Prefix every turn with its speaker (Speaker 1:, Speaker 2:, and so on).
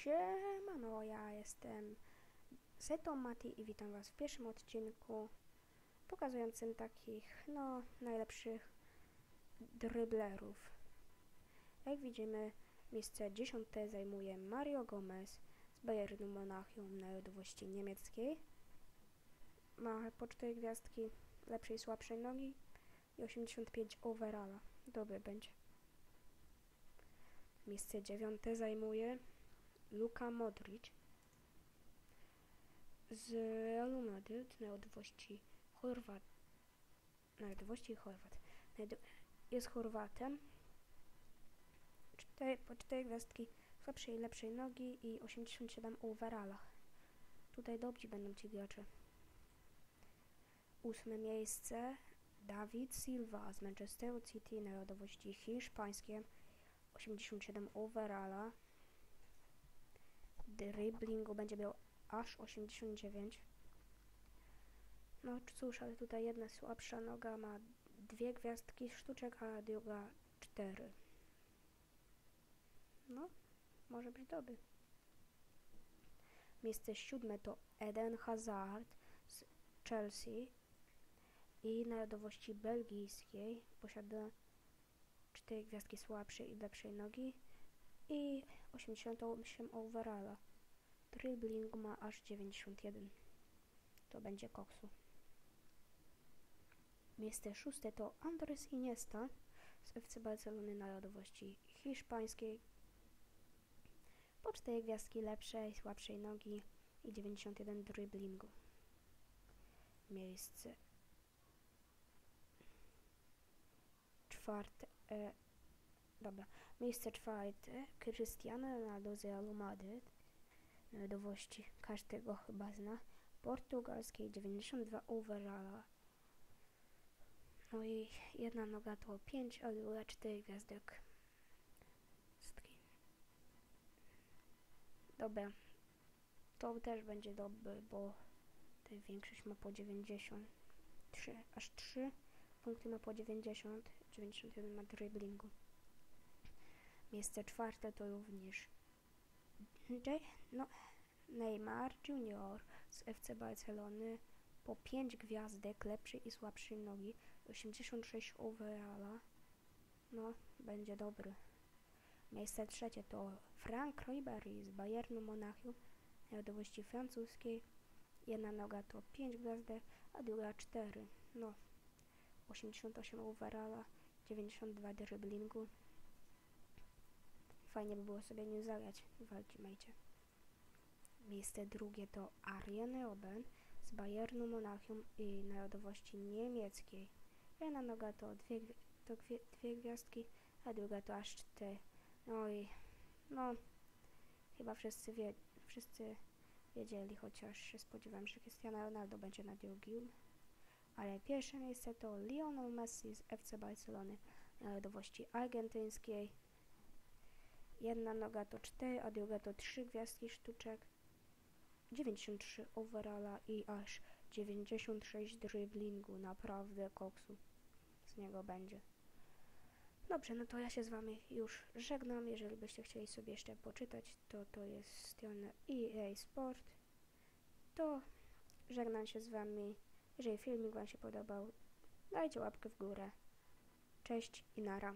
Speaker 1: Siemano, ja jestem Seto Mati i witam was w pierwszym odcinku pokazującym takich, no, najlepszych dryblerów. Jak widzimy, miejsce dziesiąte zajmuje Mario Gomez z Bayernu Monachium narodowości niemieckiej. Ma po 4 gwiazdki lepszej i słabszej nogi i 85 overalla. Dobry będzie. Miejsce dziewiąte zajmuje Luka Modric z Realu Madryt narodowości Chorwat. Narodowości Chorwat. Jest Chorwatem. Cztery, po 4 gwiazdki słabszej i lepszej nogi i 87 overalla. Tutaj dobrzy będą ci gracze. Ósme miejsce Dawid Silva z Manchesteru City narodowości hiszpańskiej 87 overalla driblingu będzie miał aż 89. No cóż, ale tutaj jedna słabsza noga ma dwie gwiazdki sztuczek, a druga cztery. No, może być dobry. Miejsce siódme to Eden Hazard z Chelsea i narodowości belgijskiej. Posiada cztery gwiazdki słabszej i lepszej nogi i 88 overalla. Dribbling ma aż 91. To będzie koksu. Miejsce szóste to Andres Iniesta z FC Barcelony narodowości hiszpańskiej. Po 4 gwiazdki lepszej, słabszej nogi i 91 dribblingu. Miejsce czwarte. Dobra. Miejsce czwarte Cristiano Ronaldo z Realu Madryt narodowości. Każdego chyba zna. Portugalskiej 92 overalla. No i jedna noga to 5, a druga 4 gwiazdek. Dobra. To też będzie dobry, bo tutaj większość ma po 93, aż 3 punkty ma po 90, 91 ma dribblingu. Miejsce czwarte to również no, Neymar Junior z FC Barcelony po 5 gwiazdek lepszej i słabszej nogi, 86 overalla. No, będzie dobry. Miejsce trzecie to Frank Ribery z Bayernu Monachium, narodowości francuskiej. Jedna noga to 5 gwiazdek, a druga 4. No, 88 overalla, 92 driblingu. Fajnie by było sobie nie zagrać w Ultimate. Miejsce drugie to Arjen Robben z Bayernu Monachium i narodowości niemieckiej. Jedna noga to dwie, to dwie, gwiazdki, a druga to aż cztery. No i no chyba wszyscy, wie, wszyscy wiedzieli, chociaż się spodziewałem, że Cristiano Ronaldo będzie na drugim. Ale pierwsze miejsce to Lionel Messi z FC Barcelony narodowości argentyńskiej. Jedna noga to 4, a druga to 3 gwiazdki sztuczek. 93 overalla i aż 96 driblingu. Naprawdę koksu z niego będzie. Dobrze, no to ja się z Wami już żegnam. Jeżeli byście chcieli sobie jeszcze poczytać, to to jest strona EA Sport. To żegnam się z Wami. Jeżeli filmik Wam się podobał, dajcie łapkę w górę. Cześć i nara.